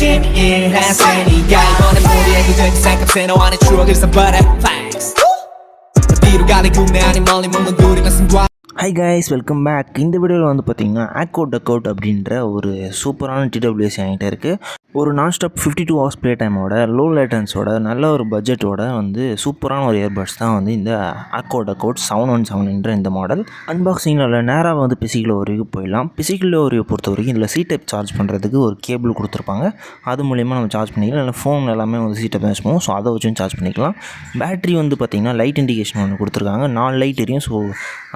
심이란 셈이야 이번엔 우리의 그저 생각해 너와의 추억을 산 butterflies 어디로 가든 국내 아닌 멀리 먼 둘이 가슴과 hi guys welcome back இந்த வீடியோவில் வந்து பார்த்தீங்கன்னா ஆக்கோ டக்கவுட் அப்படின்ற ஒரு சூப்பரான டிடபிள்யூசி என்கிட்ட இருக்குது ஒரு நான் stop fifty two hours play டைமோட low லேட்டன்ஸோட நல்ல ஒரு பட்ஜெட்டோட வந்து சூப்பரான ஒரு இயர்பட்ஸ் தான் வந்து இந்த ஆக்கோ டக்கவுட் செவன் ஒன் செவன்ன்ற இந்த மாடல் அன்பாக்சிங்கில் நேராக வந்து பிசிக்கல் வரைக்கும் போயிடலாம். பிசிக்கல் வரையை பொறுத்த வரைக்கும் இதில் சி டைப் சார்ஜ் பண்ணுறதுக்கு ஒரு கேபிள் கொடுத்துருப்பாங்க. அது மூலிமா நம்ம சார்ஜ் பண்ணிக்கலாம். இல்லை ஃபோன் எல்லாமே வந்து சி டைப் யூஸ் பண்ணுவோம். ஸோ அதை வச்சும் சார்ஜ் பண்ணிக்கலாம். பேட்டரி வந்து பார்த்திங்கன்னா லைட் இண்டிகேஷன் ஒன்று கொடுத்துருக்காங்க. நாலு லைட் எரியும். ஸோ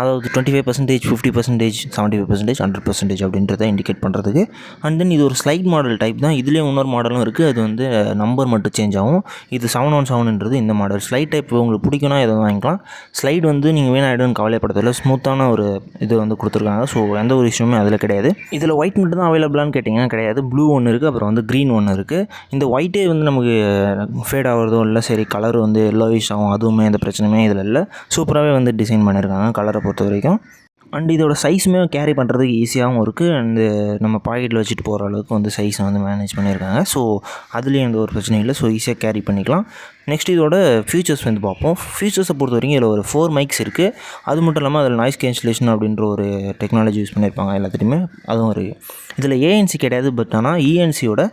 அதாவது twenty five percentage fifty percentage seventy five percentage hundred percentage அப்படின்றத இண்டிகேட் பண்ணுறதுக்கு அண்ட் தென் இது ஒரு ஸ்லைட் மாடல் டைப் தான். இதுலேயே இன்னொரு மாடலும் இருக்குது அது வந்து நம்பர் மட்டும் சேஞ்ச் ஆகும். இது செவன் ஒன் செவன்ன்றது இந்த மாடல் ஸ்லைட் டைப் உங்களுக்கு பிடிக்குன்னா எதுவும் வாங்கிக்கலாம். ஸ்லைட் வந்து நீங்கள் வேணாயிடும்னு கவலைப்படுறதில்ல ஸ்மூத்தான ஒரு இது வந்து கொடுத்துருக்காங்க. ஸோ எந்த ஒரு இஷ்யூமே அதில் கிடையாது. இதில் ஒயிட் மட்டும் தான் அவைலபிளான்னு கேட்டிங்கன்னா கிடையாது. ப்ளூ ஒன்று இருக்குது அப்புறம் வந்து க்ரீன் ஒன்று இருக்குது இந்த ஒயிட்டே வந்து நமக்கு ஃபேட் ஆகிறதோ இல்லை சரி கலர் வந்து எல்லோவிஷ் ஆகும். அதுவுமே எந்த பிரச்சனையுமே இதில் இல்லை. சூப்பராகவே வந்து டிசைன் பண்ணியிருக்காங்க கலரை பொறுத்த வரைக்கும். அண்ட் இதோட சைஸுமே கேரி பண்ணுறதுக்கு ஈஸியாகவும் இருக்குது அண்டு நம்ம பாக்கெட்டில் வச்சுட்டு போகிற அளவுக்கு வந்து சைஸை வந்து மேனேஜ் பண்ணியிருக்காங்க. ஸோ அதுலேயும் எந்த ஒரு பிரச்சனையும் இல்லை. ஸோ ஈஸியாக கேரி பண்ணிக்கலாம். நெக்ஸ்ட் இதோட ஃபியூச்சர்ஸ் வந்து பார்ப்போம். ஃபியூச்சர்ஸை பொறுத்த வரைக்கும் இதில் ஒரு ஃபோர் மைக்ஸ் இருக்குது அது மட்டும் இல்லாமல் அதில் நாய்ஸ் கேன்சலேஷன் அப்படின்ற ஒரு டெக்னாலஜி யூஸ் பண்ணியிருப்பாங்க எல்லாத்துலேயுமே. அதுவும் இருக்குது இதில் ஏஎன்சி கிடையாது பட் ஆனால் இஎன்சியோட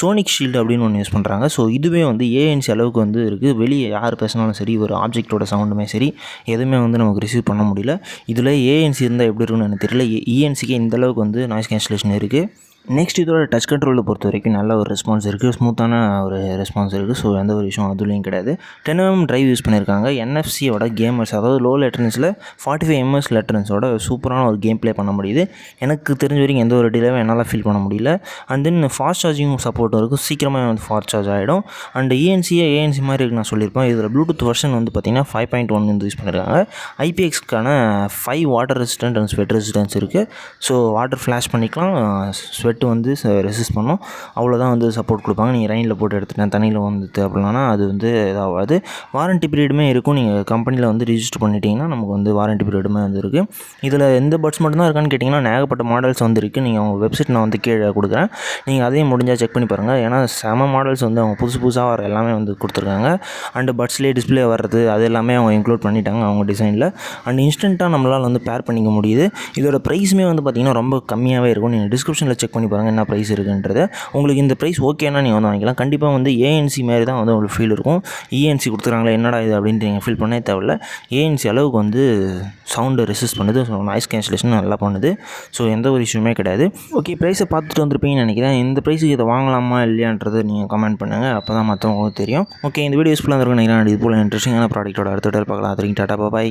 சோனிக் ஷீல்டு அப்படின்னு ஒன்று யூஸ் பண்ணுறாங்க ஸோ இதுவே வந்து ஏஎன்சி அளவுக்கு வந்து இருக்குது வெளியே யார் பேசினாலும் சரி ஒரு ஆப்ஜெக்டோட சவுண்டுமே சரி எதுவுமே வந்து நமக்கு ரிசீவ் பண்ண முடியல. இதில் ஏஎன்சி இருந்தால் எப்படி இருக்கும்னு எனக்கு தெரியல. இஎன்சிக்கு இந்த அளவுக்கு வந்து நாய்ஸ் கேன்சலேஷன் இருக்குது நெக்ஸ்ட் இதோட டச் கண்ட்ரோலை பொறுத்த வரைக்கும் நல்ல ஒரு ரெஸ்பான்ஸ் இருக்குது ஸ்மூத்தான ஒரு ரெஸ்பான்ஸ் இருக்குது ஸோ எந்த ஒரு விஷயம் அதுலேயும் கிடையாது. டென் எம் யூஸ் பண்ணியிருக்காங்க என்எஃப்சியோட கேமர்ஸ் அதாவது லோ லெட்டரன்ஸில் ஃபார்ட்டி ஃபைவ் எம்எஸ் லெட்டரன்ஸோட சூப்பரான ஒரு கேம் ப்ளே பண்ண முடியுது. எனக்கு தெரிஞ்ச வரைக்கும் எந்த ஒரு டிலேவும் என்னால் ஃபீல் பண்ண முடியல. And then fast charging support இருக்கும். சீக்கிரமாக வந்து ஃபாஸ்ட் சார்ஜ் ஆகிடும் அண்ட் ஏஎன்சியே ஏஎன்சி மாதிரி இருக்கு நான் சொல்லியிருப்பேன். இதில் ப்ளூடூத் வெர்ஷன் வந்து பார்த்திங்கன்னா ஃபைவ் பாயிண்ட் ஒன் வந்து யூஸ் பண்ணியிருக்காங்க ஐபிஎக்ஸ்க்கான five water resistant and sweat resistance இருக்குது ஸோ வாட்டர் ஃப்ளாஷ் பண்ணிக்கலாம். ஸ்வெட் ஸ்வெட்டு வந்து ரெசிஸ்ட் பண்ணும். அவ்வளோதான் வந்து சப்போர்ட் கொடுப்பாங்க. நீங்கள் ரெயினில் போட்டு எடுத்துட்டேன் தண்ணியில் வந்துட்டு அப்படின்னா அது வந்து இதாகாது. வாரண்ட்டி பீரியடுமே இருக்கும். நீங்கள் கம்பெனியில் வந்து ரிஜிஸ்டர் பண்ணிட்டீங்கன்னா நமக்கு வந்து வாரண்ட்டி பீரியடுமே வந்து இருக்குது இதில் எந்த பட்ஸ் மட்டும்தான் இருக்கான்னு கேட்டிங்கன்னா ஏகப்பட்ட மாடல்ஸ் வந்து இருக்குது நீங்கள் அவங்க வெப்சைட் நான் வந்து கீழே கொடுக்குறேன். நீங்கள் அதையும் முடிஞ்சால் செக் பண்ணி பாருங்கள் ஏன்னா செம மாடல்ஸ் வந்து அவங்க புதுசு புதுசாக வர எல்லாமே வந்து கொடுத்துருக்காங்க. அண்டு பட்ஸ்லேயே டிஸ்பிளே வர்றது அது எல்லாமே அவங்க இன்க்ளூட் பண்ணிட்டாங்க அவங்க டிசைனில் அண்ட் இன்ஸ்டண்ட்டாக நம்மளால் வந்து பேர் பண்ணிக்க முடியுது. இதோட ப்ரைஸுமே வந்து பார்த்திங்கன்னா ரொம்ப கம்மியாகவே இருக்கும். நீங்கள் டிஸ்கிரிப்ஷனில் செக் பண்ணி பாருங்கள் என்ன ப்ரைஸ் இருக்குன்றது. உங்களுக்கு இந்த ப்ரைஸ் ஓகேன்னா நீங்கள் வந்து வாங்கிக்கலாம். கண்டிப்பாக வந்து ஏஎன்சி மாதிரி தான் வந்து உங்களுக்கு ஃபீல் இருக்கும். இஎன்சி கொடுத்துறாங்களே என்னடா இது அப்படின்ட்டு நீங்கள் ஃபீல் பண்ணே தேவையில்ல. ஏஎன்சி அளவுக்கு வந்து சவுண்டு ரெசிஸ்ட் பண்ணுது. ஸோ நாய்ஸ் கேன்சலேஷன் நல்லா பண்ணுது. ஸோ எந்த ஒரு இஷ்யூமே கிடையாது. ஓகே ப்ரைஸை பார்த்துட்டு வந்திருப்பீங்கன்னு நினைக்கிறேன். இந்த ப்ரைஸுக்கு இதை வாங்கலாமா இல்லையான்றது நீங்கள் கமெண்ட் பண்ணுங்கள் அப்போ தான் மற்றவங்களுக்கு தெரியும். ஓகே இந்த வீடியோ யூஸ்ஃபுல்லாக இருக்கும் நினைக்கிறேன். இது போல் இன்ட்ரெஸ்டிங்கான ப்ராடக்ட்டோட அடுத்த பார்க்கலாம். அது வரைக்கும் டாட்டா பாய்